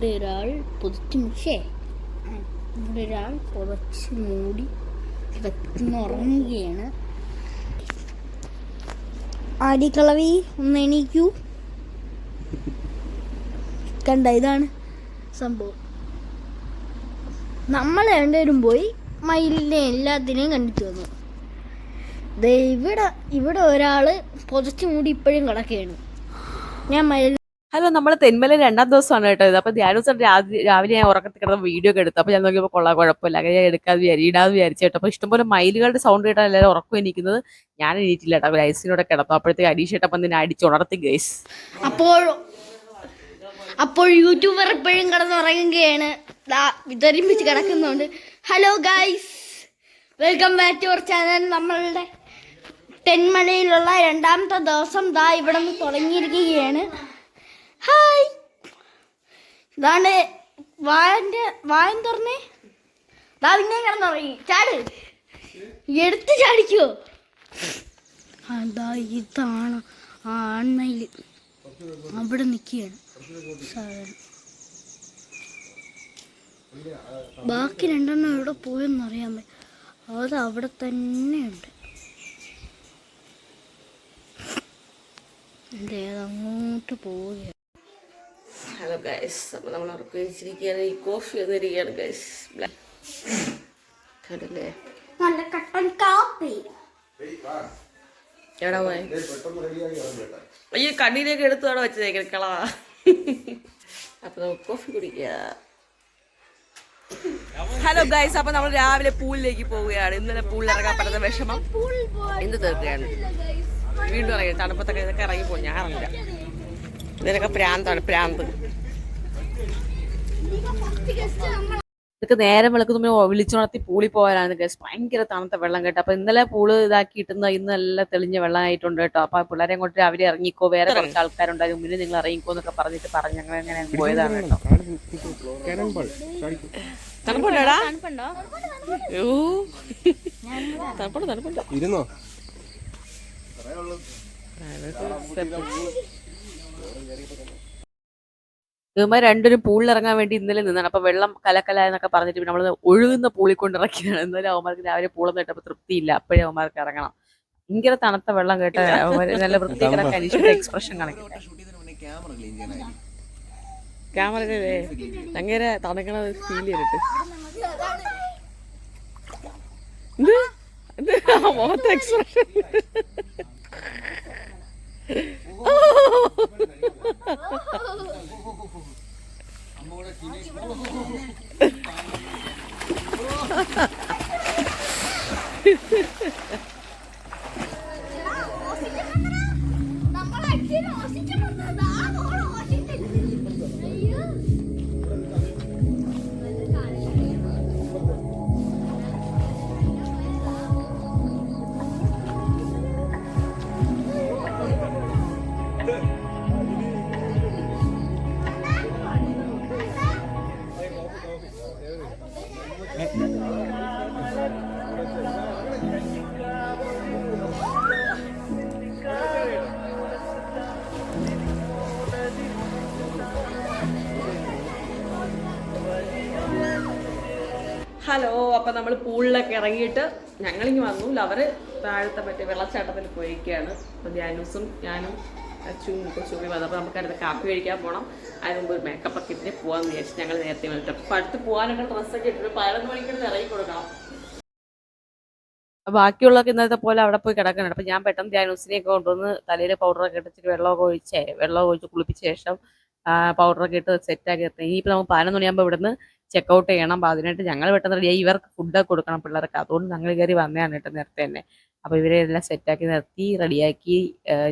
ഇവിടെ ഒരാൾ പുതച്ചു മുഷേ ഇവിടെ ഒരാൾ പുതച്ച് മൂടി ഉറങ്ങുകയാണ്. ആടിക്കളവി ഒന്ന് എണീക്കൂ. കണ്ട ഇതാണ് സംഭവം. നമ്മൾ രണ്ടുപേരും പോയി മയിലിനെ എല്ലാത്തിനെയും കണ്ടിട്ട് വന്നു. ഇവിടെ ഇവിടെ ഒരാൾ പുതച്ചു മൂടി ഇപ്പോഴും കിടക്കുകയാണ്. ഞാൻ മയിൽ ഹലോ നമ്മൾ തെന്മല രണ്ടാം ദിവസമാണ് കേട്ടോ ഇത്. അപ്പൊ ധ്യാനം ദിവസം രാവിലെ ഞാൻ ഉറക്കത്തിൽ കിടന്ന വീഡിയോ ഒക്കെ എടുത്തു. അപ്പൊ ഞാൻ നോക്കിയപ്പോൾ കൊള്ളാം കുഴപ്പമില്ല. അങ്ങനെ ഞാൻ എടുക്കാതെ ഇടാതെ വിചാരിച്ചു കേട്ടോ. അപ്പൊ ഇഷ്ടംപോലെ മയിലുകളുടെ സൗണ്ട് കേട്ടാൽ എല്ലാവരും ഉറക്കം എനിക്കുന്നത് ഞാൻ എണീറ്റില്ല കേട്ടോ. ലൈസിനോടെ കിടന്നു. അപ്പോഴത്തേക്ക് എന്നെ തന്നെ അടിച്ചുണർത്തി ഗൈസ് അപ്പോൾ അപ്പോൾ യൂട്യൂബർ എപ്പോഴും കിടന്നുറങ്ങുകയാണ് വിതരിപ്പിച്ച് കിടക്കുന്നുണ്ട്. Hello guys welcome back to our channel നമ്മളുടെ തെന്മലയിലുള്ള രണ്ടാമത്തെ ദിവസം ദാ ഇവിടെ നിന്ന് തുടങ്ങിയിരിക്കുകയാണ്. ഹായ്. ഇതാണ് വായന്റെ വായൻ തുറന്നേ. ദാ പിന്നെ കിടന്നുറങ്ങി. ചാട്. എടുത്ത് ചാടിക്കോ. അതാ ഇതാണ് ആൺമയിൽ. അവിടെ നിൽക്കുകയാണ്. ബാക്കി രണ്ടെണ്ണം എവിടെ പോയെന്ന് അറിയാൻ പറ്റും അത് അവിടെ തന്നെയുണ്ട്. എന്തേ അത് അങ്ങോട്ട് പോവുകയാണ്. ഹലോ ഗൈസ് അപ്പോൾ നമ്മൾ ഉറക്കം വെച്ചിരിക്കുകയാണ് ഈ കോഫി വന്നിരിക്കുകയാണ് ഗൈസ് കണ്ടല്ലേ? നല്ല കട്ടൻ കാപ്പി. എവിടെ പോയി അയ്യോ കണ്ണിലേക്ക് എടുത്തു അവിടെ വെച്ചേക്കണ. കളവാ. അപ്പൊ നമുക്ക് കോഫി കുടിക്കുക ഹലോ ഗൈസ് അപ്പൊ നമ്മൾ രാവിലെ പൂളിലേക്ക് പോവുകയാണ്. ഇന്നലെ പൂളിൽ ഇറങ്ങാൻ പറ്റുന്ന വിഷമം. ഇന്ന് തീർക്കുകയാണ്. വീണ്ടും ഇറങ്ങി. തണുപ്പത്തൊക്കെ ഇതൊക്കെ ഇറങ്ങി പോകും ഞാൻ ഇറങ്ങില്ല. ഇതിനൊക്കെ പ്രാന്താണ്. പ്രാന്ത്. ഇതൊക്കെ നേരം വിളക്കുന്ന വിളിച്ചുണർത്തി പൂളി പോകാനാണ് ഗസ്റ്റ് ഭയങ്കര തണുത്ത വെള്ളം കേട്ടോ. അപ്പൊ ഇന്നലെ പൂൾ ഇതാക്കിയിട്ടുന്ന ഇന്ന് നല്ല തെളിഞ്ഞ വെള്ളം ആയിട്ടുണ്ട് കേട്ടോ. അപ്പൊ പിള്ളേരെ കൊണ്ട് രാവിലെ ഇറങ്ങിക്കോ. വേറെ കുറച്ച് ആൾക്കാരുണ്ടായി മുന്നിൽ നിങ്ങൾ ഇറങ്ങിക്കോ എന്നൊക്കെ പറഞ്ഞിട്ട് പറഞ്ഞു. ഞങ്ങൾ എങ്ങനെ പോയതാണ് കേട്ടോ. തണുപ്പുണ്ടോ ഇവന്മാർ രണ്ടുപേരും പൂളിൽ ഇറങ്ങാൻ വേണ്ടി ഇന്നലെ നിന്നാണ്. അപ്പൊ വെള്ളം കലക്കല എന്നൊക്കെ പറഞ്ഞിട്ട് നമ്മൾ ഒഴുകുന്ന പൂളിൽ കൊണ്ട് ഇറക്കിയാണ് എന്നാലും അവന്മാർക്ക് രാവിലെ പൂളെന്ന് കേട്ടപ്പോ തൃപ്തിയില്ല. അപ്പോഴേ അവന്മാർക്ക് ഇറങ്ങണം. ഭയങ്കര തണുത്ത വെള്ളം കേട്ട നല്ല അനീഷിന്റെ എക്സ്പ്രഷൻ ക്യാമറ ഭയങ്കര തണുക്കണത് ഫീൽ ചെയ്തിട്ട്. ഇത് ഇത് ആ മുഖത്തെ എക്സ്പ്രഷൻ ഹലോ അപ്പൊ നമ്മൾ പൂളിലൊക്കെ ഇറങ്ങിയിട്ട് ഞങ്ങളിങ്ങ് വന്നു. അവർ താഴത്തെ മറ്റേ വെള്ളച്ചാട്ടത്തിൽ പോയിരിക്കുകയാണ്. അപ്പൊ ധ്യാനൂസും ഞാനും അച്ചും കൊച്ചുകൂടി വന്നപ്പോൾ നമുക്ക് അടുത്ത കാപ്പി കഴിക്കാൻ പോകണം അതിന് മുമ്പ് ഒരു മേക്കപ്പ് ഒക്കെ ഇട്ടിട്ട് പോകാമെന്ന് വിചാരിച്ചു ഞങ്ങൾ നേരത്തെ വന്നിട്ട്. അപ്പൊ അടുത്ത് പോകാനൊക്കെ ഡ്രസ്സൊക്കെ ഇട്ടിട്ട് പതിനൊന്ന് മണിക്കൂർ ഇറങ്ങി കൊടുക്കണം. ബാക്കിയുള്ളതൊക്കെ ഇന്നത്തെ പോലെ അവിടെ പോയി കിടക്കുന്നുണ്ട് അപ്പൊ ഞാൻ പെട്ടെന്ന് ധ്യാനൂസിനെയൊക്കെ കൊണ്ടുവന്ന് തലയിൽ പൗഡറൊക്കെ ഇട്ടിട്ട് വെള്ളമൊക്കെ ഒഴിച്ചേ. വെള്ളമൊക്കെ ഒഴിച്ച് കുളിപ്പിച്ച ശേഷം പൗഡറൊക്കെ ഇട്ട് സെറ്റാക്കി നിർത്തി. ഇനിയിപ്പോൾ നമുക്ക് പതിനൊന്ന് മണിയാകുമ്പോൾ ഇവിടുന്ന് ചെക്കൗട്ട് ചെയ്യണം. അപ്പോൾ അതിനായിട്ട് ഞങ്ങൾ പെട്ടെന്ന് റെഡിയായി ഇവർക്ക് ഫുഡൊക്കെ കൊടുക്കണം പിള്ളേർക്ക്. അതുകൊണ്ട് ഞങ്ങൾ കയറി വന്നതാണ് കേട്ടോ നേരത്തെ തന്നെ. അപ്പോൾ ഇവരെ എല്ലാം സെറ്റാക്കി നിർത്തി റെഡിയാക്കി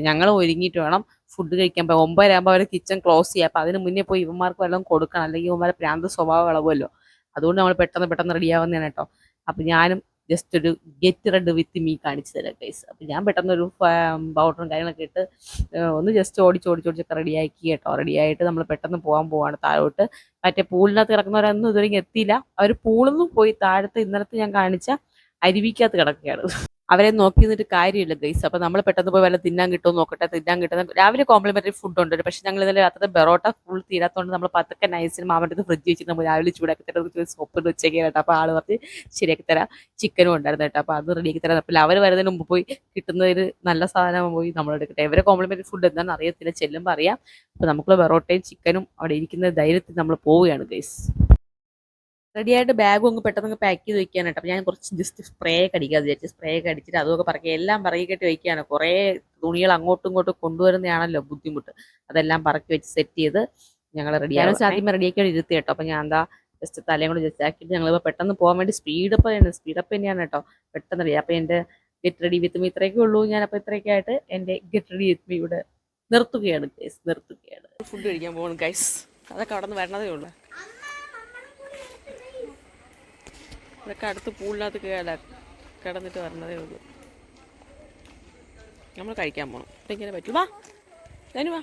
ഞങ്ങൾ ഒരുങ്ങിയിട്ട് വേണം ഫുഡ് കഴിക്കാൻ പോയി. ഒമ്പതരാകുമ്പോൾ അവർ കിച്ചൺ ക്ലോസ് ചെയ്യുക അപ്പോൾ അതിന് മുന്നേ പോയി ഇവന്മാർക്ക് വല്ലതും കൊടുക്കണം. അല്ലെങ്കിൽ ഇവന്മാരെ പ്രാന്ത സ്വഭാവം ഇളവുമല്ലോ അതുകൊണ്ട് നമ്മൾ പെട്ടെന്ന് പെട്ടെന്ന് റെഡിയാവുന്നതാണ് കേട്ടോ. അപ്പോൾ ഞാനും ജസ്റ്റ് ഒരു ഗെറ്റ് റെഡ് വിത്ത് മീ കാണിച്ചു തരാം ഗൈസ് അപ്പം ഞാൻ പെട്ടെന്ന് ഒരു പൗഡറും കാര്യങ്ങളൊക്കെ ഇട്ട് ഒന്ന് ജസ്റ്റ് ഓടിച്ച് ഓടിച്ച് ഓടിച്ചൊക്കെ റെഡിയാക്കി കേട്ടോ. റെഡിയായിട്ട് നമ്മൾ പെട്ടെന്ന് പോകാൻ പോവാണ് താഴോട്ട്. മറ്റേ പൂളിനകത്ത് കിടക്കുന്നവരൊന്നും ഇതുവരെ എത്തിയില്ല. അവർ പൂളിൽ നിന്ന് പോയി താഴത്ത് ഇന്നലത്തെ ഞാൻ കാണിച്ച അരുവിക്കകത്ത് കിടക്കുകയാണ്. അവരെ നോക്കി നിന്നിട്ട് കാര്യമില്ല ഗൈസ് അപ്പൊ നമ്മൾ പെട്ടെന്ന് പോയി വല്ല തിന്നാൻ കിട്ടുമോ നോക്കട്ടെ തിന്നാൻ കിട്ടുന്ന രാവിലെ കോംപ്ലിമെന്ററി ഫുഡ് ഉണ്ട് പക്ഷെ ഞങ്ങൾ ഇന്നലെ രാത്രി ബെറോട്ട ഫുൾ തീരാത്തോണ്ട് നമ്മൾ പത്തൊക്കെ നൈസിന് മാമന്റെ ഫ്രിഡ്ജ് വെച്ചിട്ട് നമ്മൾ രാവിലെ ചൂടാക്കി തരാം. സോപ്പ് ഉച്ചയ്ക്ക് കേട്ടോ അപ്പൊ ആൾ പറഞ്ഞ് ശരിയാക്കി തരാം. ചിക്കനും ഉണ്ടായിരുന്നു കേട്ടോ അപ്പൊ അത് റെഡിയാക്കി തരാം. അപ്പോൾ അവർ വരുന്നതിന് മുമ്പ് പോയി കിട്ടുന്ന ഒരു നല്ല സാധനം പോയി നമ്മൾ എടുക്കട്ടെ. ഇവരെ കോംപ്ലിമെന്ററി ഫുഡ് എന്താണെന്ന് അറിയത്തില്ല. ചെല്ലുമ്പോൾ അറിയാം. അപ്പൊ നമുക്ക് ബെറോട്ടയും ചിക്കനും അവിടെ ഇരിക്കുന്ന ധൈര്യത്തിൽ നമ്മൾ പോവുകയാണ് ഗൈസ് റെഡിയായിട്ട് ബാഗും അങ്ങ് പെട്ടെന്ന് പാക്ക് ചെയ്ത് വെക്കാനായിട്ട് അപ്പോൾ ഞാൻ കുറച്ച് ജസ്റ്റ് സ്പ്രേ ഒക്കെ അടിക്കാതെ വിചാരിച്ചു സ്പ്രേ ഒക്കെ അടിച്ചിട്ട് അതൊക്കെ പറക്കി എല്ലാം പറക്കി കെട്ടി വയ്ക്കുകയാണ് കുറേ തുണികൾ അങ്ങോട്ടും ഇങ്ങോട്ടും കൊണ്ടുവരുന്നതാണല്ലോ ബുദ്ധിമുട്ട്. അതെല്ലാം പറക്കി വെച്ച് സെറ്റ് ചെയ്ത് ഞങ്ങൾ റെഡിയാണ് ആദ്യം റെഡിയാക്കി ഇരുത്തി കേട്ടോ. അപ്പോൾ ഞാൻ എന്താ ജസ്റ്റ് തലയും കൂടെ ജസ്റ്റ് ആക്കിയിട്ട് ഞങ്ങളിപ്പോൾ പെട്ടെന്ന് പോകാൻ വേണ്ടി സ്പീഡപ്പ് തന്നെ സ്പീഡപ്പ് തന്നെയാണ് കേട്ടോ. പെട്ടെന്ന് റെഡി അപ്പം എന്റെ ഗെറ്റ് റെഡി വിത്ത് മീ ഇത്രയൊക്കെ ഉള്ളൂ. ഞാൻ അപ്പോൾ ഇത്രയൊക്കെ ആയിട്ട് എന്റെ ഗെറ്റ് റെഡി വിത്ത് മീ ഇവിടെ നിർത്തുകയാണ് ഗൈസ് നിർത്തുകയാണ്. ഫുഡ് കഴിക്കാൻ പോകുന്നു ഗൈസ് അതൊക്കെ അവിടെ നിന്ന് വരണതേ ഉള്ളൂ. ഇതൊക്കെ അടുത്ത് പൂളിനകത്ത് കേടാ. കിടന്നിട്ട് വരണതേ ഉള്ളൂ. നമ്മൾ കഴിക്കാൻ പോകണം അപ്പം ഇങ്ങനെ പറ്റും. വാ. ഞാനും വാ.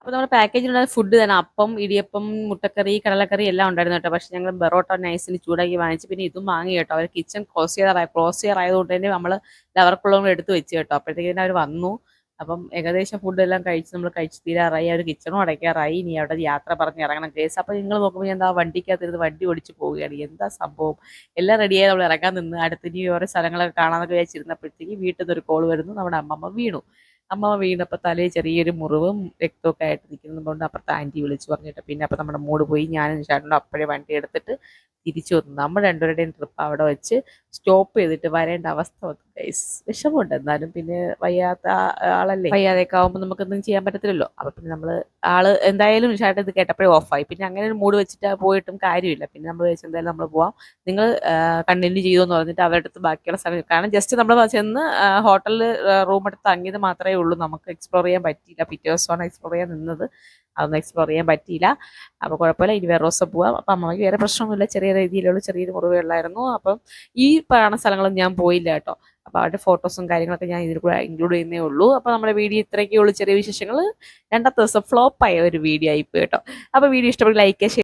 അപ്പോൾ നമ്മുടെ പാക്കേജിലുള്ള ഫുഡ് തന്നെ അപ്പം ഇടിയപ്പം മുട്ടക്കറി കടലക്കറി എല്ലാം ഉണ്ടായിരുന്നു കേട്ടോ. പക്ഷേ ഞങ്ങൾ ബെറോട്ട നൈസിന് ചൂടാക്കി വാങ്ങിച്ച്. പിന്നെ ഇതും വാങ്ങി കേട്ടോ. അവർ കിച്ചൺ ക്ലോസ് ചെയ്യാറായി ക്ലോസ് ചെയ്യാറായതുകൊണ്ട് തന്നെ നമ്മൾ ലവർക്കുള്ളവർ എടുത്ത് വെച്ച് കേട്ടോ. അപ്പോഴത്തേക്കും അവർ വന്നു. അപ്പം ഏകദേശം ഫുഡ് എല്ലാം കഴിച്ച് നമ്മൾ കഴിച്ച് തീരാറായി അവർ കിച്ചണും അടയ്ക്കാറായി. ഇനി അവിടെ യാത്ര പറഞ്ഞ് ഇറങ്ങണം കേസ്. അപ്പോൾ നിങ്ങൾ നോക്കുമ്പോൾ ഞാൻ എന്താ വണ്ടിക്കകത്തിരുന്ന് വണ്ടി ഓടിച്ച് പോവുകയാണ്. എന്താ സംഭവം? എല്ലാം റെഡിയായി നമ്മൾ ഇറങ്ങാൻ നിന്ന്. അടുത്ത് ഇനി ഓരോ സ്ഥലങ്ങളൊക്കെ കാണാമെന്നൊക്കെ വിചാരിച്ചിരുന്നപ്പോഴത്തേക്ക് വീട്ടിൽ നിന്നൊരു കോൾ വരുന്നു. നമ്മുടെ അമ്മമ്മ വീണു. അമ്മമ്മ വീണപ്പോൾ തലയിൽ ചെറിയൊരു മുറിവും രക്തമൊക്കെ ആയിട്ട് നിൽക്കുന്നതുകൊണ്ട് അപ്പുറത്തെ ആന്റി വിളിച്ച് പറഞ്ഞിട്ട് പിന്നെ അപ്പോൾ നമ്മുടെ മൂട് പോയി. ഞാനും ചേട്ടനും അപ്പോഴേ വണ്ടി എടുത്തിട്ട് തിരിച്ചു വന്നു. നമ്മൾ രണ്ടുപേരുടെയും ട്രിപ്പ് അവിടെ വെച്ച് സ്റ്റോപ്പ് ചെയ്തിട്ട് വരേണ്ട അവസ്ഥ വന്നു. ഗൈസ് വിഷമമുണ്ട്. എന്നാലും പിന്നെ വയ്യാത്ത ആളല്ലേ? വയ്യാതെയൊക്കെ നമുക്ക് നമുക്കൊന്നും ചെയ്യാൻ പറ്റത്തില്ലല്ലോ. അപ്പോൾ പിന്നെ നമ്മൾ ആൾ എന്തായാലും ചേട്ടൻ ഇത് കേട്ടപ്പോഴേ ഓഫായി. പിന്നെ അങ്ങനെ ഒരു മൂഡ് വെച്ചിട്ട് പോയിട്ടും കാര്യമില്ല. പിന്നെ നമ്മൾ വെച്ച് എന്തായാലും നമ്മൾ പോവാം. നിങ്ങൾ കണ്ടിന്യൂ എന്ന് പറഞ്ഞിട്ട് അവരുടെ അടുത്ത് ബാക്കിയുള്ള സമയം. കാരണം ജസ്റ്റ് നമ്മൾ ചെന്ന് ഹോട്ടലിൽ റൂം എടുത്ത് തങ്ങിയത് മാത്രമേ ഉള്ളൂ. നമുക്ക് എക്സ്പ്ലോർ ചെയ്യാൻ പറ്റിയില്ല. പിറ്റേ ദിവസമാണ് എക്സ്പ്ലോർ ചെയ്യാൻ നിന്നത്. അതൊന്നും എക്സ്പ്ലോർ ചെയ്യാൻ പറ്റിയില്ല. അപ്പോൾ കുഴപ്പമില്ല. ഇനി വേറെ ദിവസം പോവാം. അപ്പം അമ്മയ്ക്ക് വേറെ പ്രശ്നമൊന്നുമില്ല. ചെറിയ രീതിയിലുള്ള ചെറിയൊരു മുറിവുകളായിരുന്നു. അപ്പം ഈ പറയുന്ന സ്ഥലങ്ങളും ഞാൻ പോയില്ല കേട്ടോ. അപ്പോൾ അവരുടെ ഫോട്ടോസും കാര്യങ്ങളൊക്കെ ഞാൻ ഇതിൽ കൂടെ ഇൻക്ലൂഡ് ചെയ്യുന്നേ ഉള്ളൂ. അപ്പോൾ നമ്മുടെ വീഡിയോ ഇത്രയൊക്കെ ഉള്ളൂ. ചെറിയ വിശേഷങ്ങൾ രണ്ടാമത്തെ ദിവസം ഫ്ലോപ്പായ ഒരു വീഡിയോ ആയിപ്പോയി കേട്ടോ. അപ്പോൾ വീഡിയോ ഇഷ്ടപ്പെട്ട് ലൈക്ക്